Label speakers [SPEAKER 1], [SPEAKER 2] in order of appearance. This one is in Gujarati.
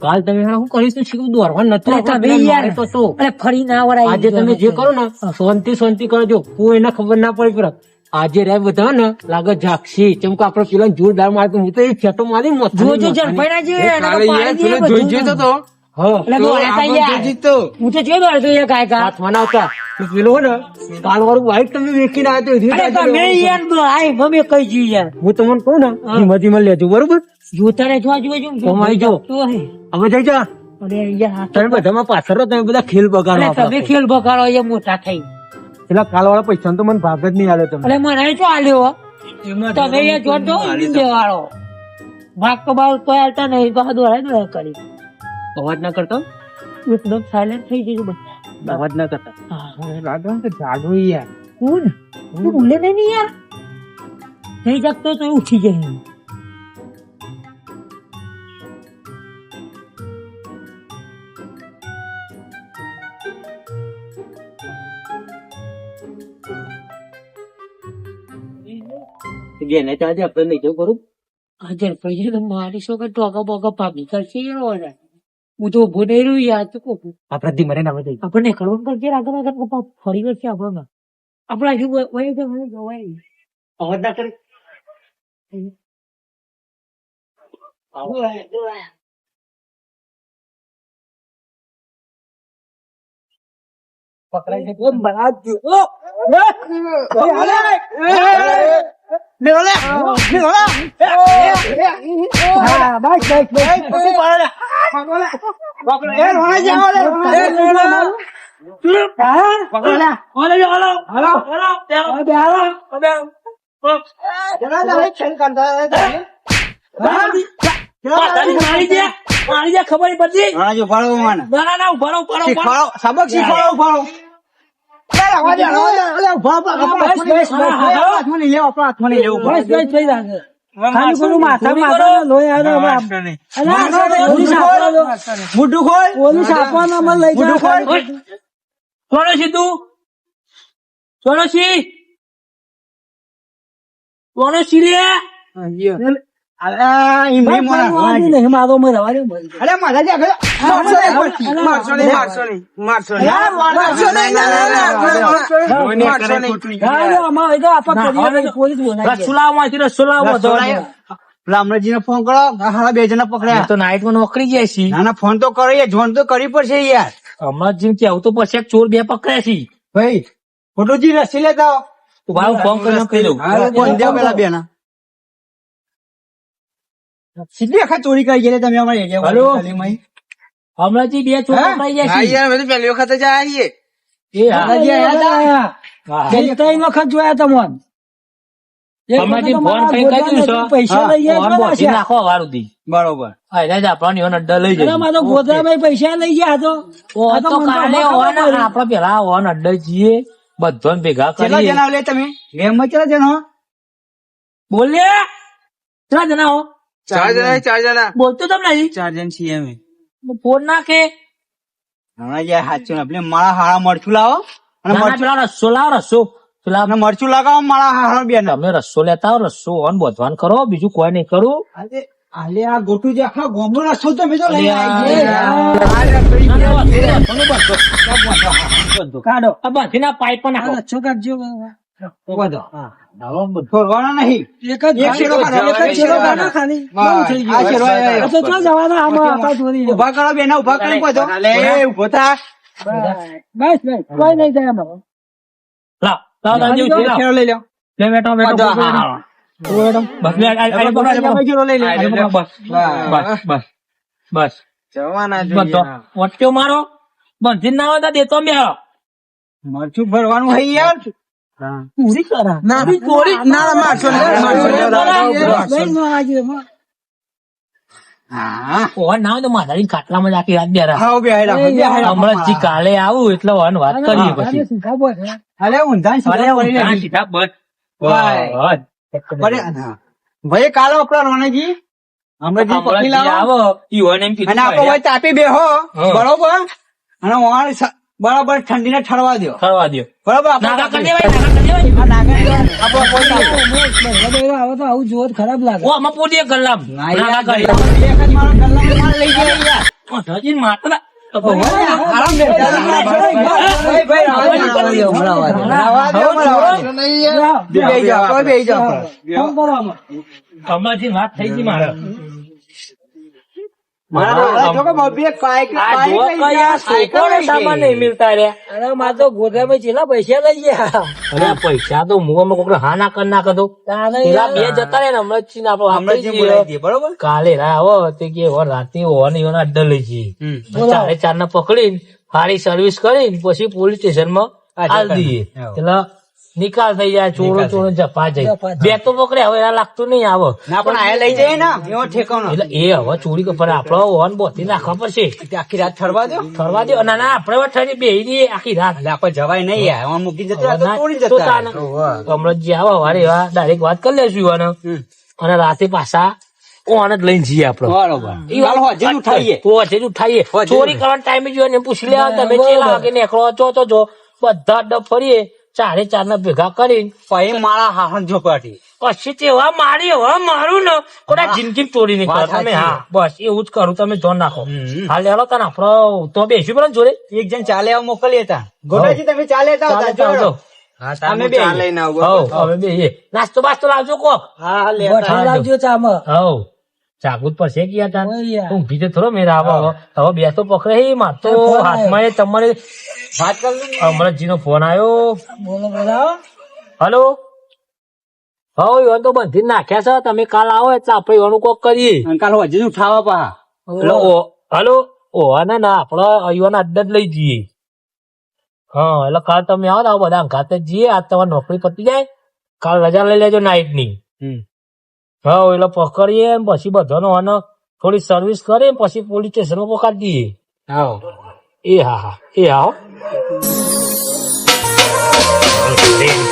[SPEAKER 1] કાલ તમે શું કરીશું શીખવું દોરવા નતું
[SPEAKER 2] તમે યાર.
[SPEAKER 1] તો તો
[SPEAKER 2] અરે ફરી ના વરાય
[SPEAKER 1] આજે તમે જે કરો ને શાંતિ શાંતિ કરજો કોઈને ખબર ના પડી પર આજે રે બધા ને લાગે જાક્ષી ચમ કે આપડે પેલા જોરદાર મારે હું તો એ ફેટો મારી મોત
[SPEAKER 2] જોજો ઝડપાઈ ના જે
[SPEAKER 3] એ કાલે જોઈ તો તો
[SPEAKER 2] હા.
[SPEAKER 3] જોઈ.
[SPEAKER 2] હું તો જોઈ દોડ્યો તો યાર ગાય ગા.
[SPEAKER 1] હાથ મનાવતા પેલો ને કાલ વાળું વાઈટ તમે વેચી ના તો
[SPEAKER 2] મેં યાર આય કઈ જી યાર.
[SPEAKER 1] હું તમને કહું ને ધીમે ધીમે લેજો બરોબર?
[SPEAKER 2] જોતા રે જોવા જોવા જો
[SPEAKER 1] તો મારી જો.
[SPEAKER 2] તો હે.
[SPEAKER 1] હવે જઈ જા.
[SPEAKER 2] અરે યાર આ
[SPEAKER 1] તમે બધામાં પાછળ તમે બધા ખેલ બગાડો
[SPEAKER 2] તમે ખેલ બગાડો એ મોટા થઈ.
[SPEAKER 1] પેલા કાલ વાળા પૈસા તો મને ભાગ જ નહીં આલ્યો તમે.
[SPEAKER 2] અરે મને આલ્યો તમે દેવાળો. ભાગ તો બાર તો આલતા નહીં તો કરી.
[SPEAKER 1] અવાજ ના કરતા?
[SPEAKER 2] એકદમ સાયલેન્ટ થઈ જજો બધા.
[SPEAKER 1] અવાજ ના કરતા.
[SPEAKER 2] હા.
[SPEAKER 3] લાગે ને કે જાડો યાર
[SPEAKER 2] કોણ તું બોલે નહીં યાર થઈ શકતો તો ઉઠી જાય
[SPEAKER 1] જેને ચાલજે આપણે નહીં જવું કરું
[SPEAKER 2] હાજર પછી તો મારી શું કે ટોકા બોકા ભાગી કરશે યાર ઓલા. હું તો ઊભો નહીં રહ્યું યાર તો કહું
[SPEAKER 1] આપણે રહીને હવે જઈએ.
[SPEAKER 2] આપણને કરવાનું કરજે આગળ આગળ પપ્પા ફરી વળશે આપણને આપણે હજુ વય- તો મને જોવાય.
[SPEAKER 1] અવાજ ના કરી. પકડાઈ જાય.
[SPEAKER 2] ઓમ બરાબર જો. ઓ! હા, બસ, બસ, બસ. હા? ઓલે જો, ઓલો. ઓલો, બે, બે, ઓલો. બે. પાછળથી મારી દે. મારી દે, ખબર પડતી?
[SPEAKER 3] સબક શીખવાડો,
[SPEAKER 2] હા, હા.
[SPEAKER 3] હાથમાં લેવું, આપણા હાથમાં લેવું.
[SPEAKER 2] બસ,
[SPEAKER 3] ખાલી પેલું માથા માથા લોહી આવે હવે આમ.
[SPEAKER 2] અલા,
[SPEAKER 3] મોઢું ખોલ, ખોલ.
[SPEAKER 2] પોલીસ આપવાનો અમને લઈ જાઓ.
[SPEAKER 3] ખોલ.
[SPEAKER 2] સોનોશી તું સોનોશી સોનોશી લે.
[SPEAKER 3] અલા, ઈ મેં મોના. અરે મારા જે આગળ- મારશો નહીં, પછી. મારશો નહીં, મારશો નહીં, મારશો નહીં. મારશો નહીં, ના, ફોન કરો હારા બે જણા પકડ્યા.
[SPEAKER 2] તો નાઈટમાં નોકરી જાય છે
[SPEAKER 3] ના ના ફોન તો કરો યાર જોન તો કરી પડશે યાર.
[SPEAKER 2] હમણાં જેમ કેવું તો પછી એક ચોર બે પકડ્યા છે
[SPEAKER 3] ભાઈ ફોટોજી રસી લેતા આવો.
[SPEAKER 2] ફોન કરી દઉં.
[SPEAKER 3] પેલા બે ના સીધી આખા ચોરી કરી ગયા તમે અમારી એરિયા
[SPEAKER 2] હલો? હમણાં જે બે ચોરી કરી જાય છે.
[SPEAKER 3] યાર અમે તો પહેલી વખત જ ત્રણ વખત જોયા તમને પૈસા લઈ
[SPEAKER 2] બોધી
[SPEAKER 3] બરોબર. પૈસા લઈ ગયા
[SPEAKER 2] આપડે પેલા હોવાન અડ્ડે જઈએ બધાને ભેગા
[SPEAKER 3] લે તમે? ગેમમાં કેટલા જણા?
[SPEAKER 2] બોલે કેટલા જણા હો?
[SPEAKER 3] ચાર જણા ચાર જણા?
[SPEAKER 2] બોલતો તમને
[SPEAKER 3] ચાર જણ છીએ અમે.
[SPEAKER 2] ફોન નાખે.
[SPEAKER 3] હમણાં જે સાચું આપણે માળા હાળા મરચું લાવો. અને
[SPEAKER 2] ના, ના,
[SPEAKER 3] મરચું
[SPEAKER 2] લાવો રસ્સો લાવો રસ્સો પેલા
[SPEAKER 3] મરચું લગાવો માળા હાળા બે
[SPEAKER 2] અમે રસ્સો લેતા આવો રસ્સો ઓન બોધવાન કરો બીજું કોઈ નહીં કરું.
[SPEAKER 3] આલે આ ગોટું જે આખા ગોમનો રસ્તો તમે તો લઈ આવી કાઢો.
[SPEAKER 2] આ બાંધીના પાઇપ પણ નાખો.
[SPEAKER 3] રસ્તો કાઢજો બધો હા. ફોરવાનો નહીં. એક જ શેરો એક જ શેરો કાઢો ખાલી આ શેરો આયો. ઊભા કરો બેના ઊભા કરો બધો એ ઊભો થા.
[SPEAKER 2] બસ બસ. કોઈ નહીં જાય લાવ લાવ લાવ જેવું છે,
[SPEAKER 3] શેરો લઈ લો.
[SPEAKER 2] લે બેઠો બેઠો
[SPEAKER 3] બધો,
[SPEAKER 2] બેઠો,
[SPEAKER 3] હા,
[SPEAKER 2] બેઠો. બસ લે આ- આ- આ પકડો, આ પકડો.
[SPEAKER 3] શેરો લઈ લો.
[SPEAKER 2] બસ બસ બસ બસ.
[SPEAKER 3] જવાના
[SPEAKER 2] બધો. વટ્યો મારો. બંધી ના હોય દેતો બે
[SPEAKER 3] મરચું ભરવાનું હોય યાર.
[SPEAKER 2] પૂરી કરા
[SPEAKER 3] ના કોરી ના મારશો હા
[SPEAKER 2] ઓન ના તો માધારી ખાટલામાં જ આખી રાત બે હમણાં જી કાલે આવું એટલે વન વાત કરીએ પછી
[SPEAKER 3] ઊંધા સીધા
[SPEAKER 2] બસ.
[SPEAKER 3] ભાઈ કાલો આપડા રોણાજી હમણાં પકડી લાવો
[SPEAKER 2] એમ કીધું
[SPEAKER 3] અને
[SPEAKER 2] ભાઈ,
[SPEAKER 3] ભાઈ તાપી બેહો
[SPEAKER 2] હા.
[SPEAKER 3] બરોબર અને બરાબર ઠંડી ને ઠરવા દો
[SPEAKER 2] ઠરવા દો
[SPEAKER 3] બરાબર
[SPEAKER 4] આવે તો આવું જોવો ખરાબ લાગે
[SPEAKER 2] ઓ આમાં પોડીએ ગલ્લામ
[SPEAKER 3] ના,
[SPEAKER 2] નાગા કરી
[SPEAKER 3] એક જ મારો ગલ્લામાં લઈ યાર.
[SPEAKER 2] ઓ, ધજી. હમણાંથી વાત થઈ ગઈ મારે
[SPEAKER 4] પૈસા લઈ ગયા.
[SPEAKER 2] અરે આ પૈસા તો મુવામાં કોકને હા ના કર ના કદો બે જતા રે ને હમણાં
[SPEAKER 3] બરોબર?
[SPEAKER 2] કાલે રા આવો તે કે રાતે ઓન ઈવન અડ્ડા લઈ જઈએ. ચારે ચાર ને પકડીને સારી સર્વિસ કરીને પછી પોલીસ
[SPEAKER 3] સ્ટેશનમાં
[SPEAKER 2] હાલ દઈએ. એટલે નિકાલ થઈ જાય ચોરો ચોરો જપા જાય. બે તો પકડે હવે એના લાગતું નહીં આવો.
[SPEAKER 3] ના પણ આ લઈ જાય ને એવો ઠેકાણો.
[SPEAKER 2] એટલે એ હવે ચોરી કર પણ આપડે ઓન બોતી નાખવા પડશે.
[SPEAKER 3] આખી રાત ઠરવા દો
[SPEAKER 2] ઠરવા દો ના ના આપડે ઠરી બે આખી રાત.
[SPEAKER 3] એટલે આપણે જવાય નહીં યાર. ઓન મૂકી જતો તોડી જતા.
[SPEAKER 2] હમણાં જે આવે વારે એવા ડાયરેક્ટ વાત કરી લેશું. અને રાતે પાછા ઓન જ લઈને જઈએ આપડે
[SPEAKER 3] બરોબર. ઉઠાઈએ.
[SPEAKER 2] તો હોજે જ ઉઠાઈએ.
[SPEAKER 3] હોજે જ
[SPEAKER 2] ચોરી જોયો ને પૂછી લેવા તમે
[SPEAKER 4] બરોબર.
[SPEAKER 2] વાગે નીકળો છો તો જો બધા ડબ ફરીએ ચારે ચાર ને ભેગા કરી
[SPEAKER 3] પછી મારા હાહન ઝોપાટી.
[SPEAKER 2] પછી તેવા મારી હવે મારું ને કોના જિંદગી ચોરી નહીં કરો તમે હા. બસ એવું જ કરું તમે જોન નાખો. હાલ લેલો તને આપડો તો બેસી પડે જોડે.
[SPEAKER 3] એક જણ ચાલે આવ મોકલીએ તા ગોડાજી તમે ચાલે તા. અમે બે
[SPEAKER 2] નાસ્તો બાસ્તો લાવજો કોક
[SPEAKER 3] હા હા, લે
[SPEAKER 4] લાવજો ચામાં
[SPEAKER 2] હવ. જાગવું પર છે
[SPEAKER 4] ગયા તા
[SPEAKER 2] ઊંઘી તો થોડો મેરા આવો. હવે તો પકડે. હે માર તો હાથમાં એ તમારે
[SPEAKER 3] વાત કર લે
[SPEAKER 2] અમરતજી નો ફોન આવ્યો.
[SPEAKER 4] બોલો બોલો.
[SPEAKER 2] હલો. હા ઈવન તો બંધી નાખ્યા છે. તમે કાલ આવો એટલે આપડે ઈવાનું કોક કરીએ.
[SPEAKER 3] કાલ હોજે જ ઉઠાવા પા.
[SPEAKER 2] હલો. ઓહા ના ના આપડે ઈવન અડ્ડા જ લઈ જઈએ. હા એટલે કાલ તમે આવો ને આવો બધા ખાતે જઈએ. આજ તમારી નોકરી પતી જાય. કાલ રજા લઈ લેજો નાઈટની હા એટલે પકડીએ ને પછી બધાનો આનો થોડી સર્વિસ કરીએ પછી પોલીસ સ્ટેશન પકડી દઈએ.
[SPEAKER 3] હા
[SPEAKER 2] એ હા હા. એ હો.